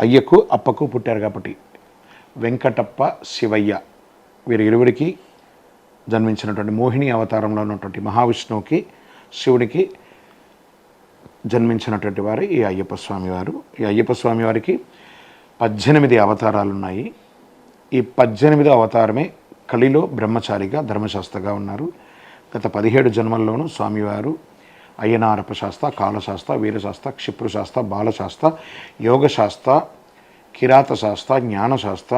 అయ్యకు అప్పకు పుట్టారు కాబట్టి. వెంకటప్ప శివయ్య. వీరి ఇరువురికి జన్మించినటువంటి మోహిని అవతారంలో ఉన్నటువంటి మహావిష్ణువుకి శివుడికి జన్మించినటువంటి వారు ఈ అయ్యప్ప స్వామివారు. ఈ అయ్యప్ప స్వామి వారికి పద్దెనిమిది అవతారాలు ఉన్నాయి ఈ పద్దెనిమిదో అవతారమే కలిలో బ్రహ్మచారిగా ధర్మశాస్త్రగా ఉన్నారు. గత పదిహేడు జన్మల్లోనూ స్వామివారు అయ్యనారప్ప శాస్త్ర కాలశాస్త్ర వీరశాస్త్ర క్షిప్రశాస్త్ర బాలశాస్త్ర యోగశాస్త్ర కిరాత శాస్త్ర జ్ఞానశాస్త్ర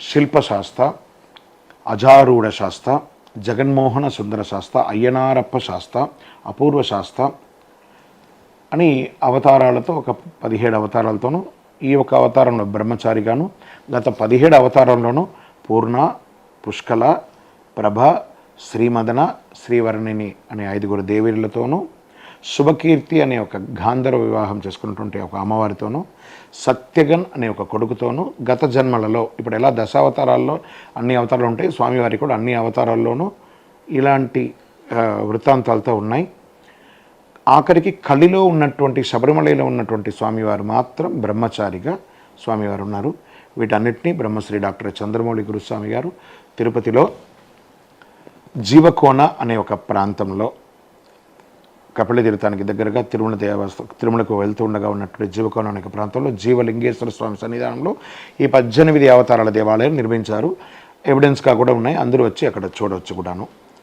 శిల్పశాస్త్ర అజారూఢ శాస్త్ర జగన్మోహన సుందర శాస్త్ర అయ్యనారప్ప శాస్త్ర అపూర్వ శాస్త్ర అని అవతారాలతో ఒక పదిహేడు అవతారాలతోనూ ఈ ఒక అవతారంలో బ్రహ్మచారిగాను గత పదిహేడు అవతారంలోనూ పూర్ణ పుష్కల ప్రభ శ్రీమదన శ్రీవర్ణిని అనే ఐదుగురు దేవీరులతోనూ శుభకీర్తి అనే ఒక గాంధర్వ వివాహం చేసుకున్నటువంటి ఒక అమ్మవారితోనూ సత్యగన్ అనే ఒక కొడుకుతోనూ గత జన్మలలో ఇప్పుడు ఎలా దశావతారాల్లో అన్ని అవతారాలు ఉంటాయి స్వామివారి కూడా అన్ని అవతారాల్లోనూ ఇలాంటి వృత్తాంతాలతో ఉన్నాయి. ఆఖరికి కలిలో ఉన్నటువంటి శబరిమలలో ఉన్నటువంటి స్వామివారు మాత్రం బ్రహ్మచారిగా స్వామివారు ఉన్నారు. వీటన్నిటినీ బ్రహ్మశ్రీ డాక్టర్ చంద్రమౌళి గురుస్వామి గారు తిరుపతిలో జీవకోన అనే ఒక ప్రాంతంలో కపిల తీర్థానికి దగ్గరగా తిరుమల దేవస్థ తిరుమలకు వెళ్తూ ఉండగా ఉన్నటువంటి జీవకోన అనే ప్రాంతంలో జీవలింగేశ్వర స్వామి సన్నిధానంలో ఈ పద్దెనిమిది అవతారాల దేవాలయం నిర్మించారు. ఎవిడెన్స్గా కూడా ఉన్నాయి. అందరూ వచ్చి అక్కడ చూడవచ్చు కూడాను.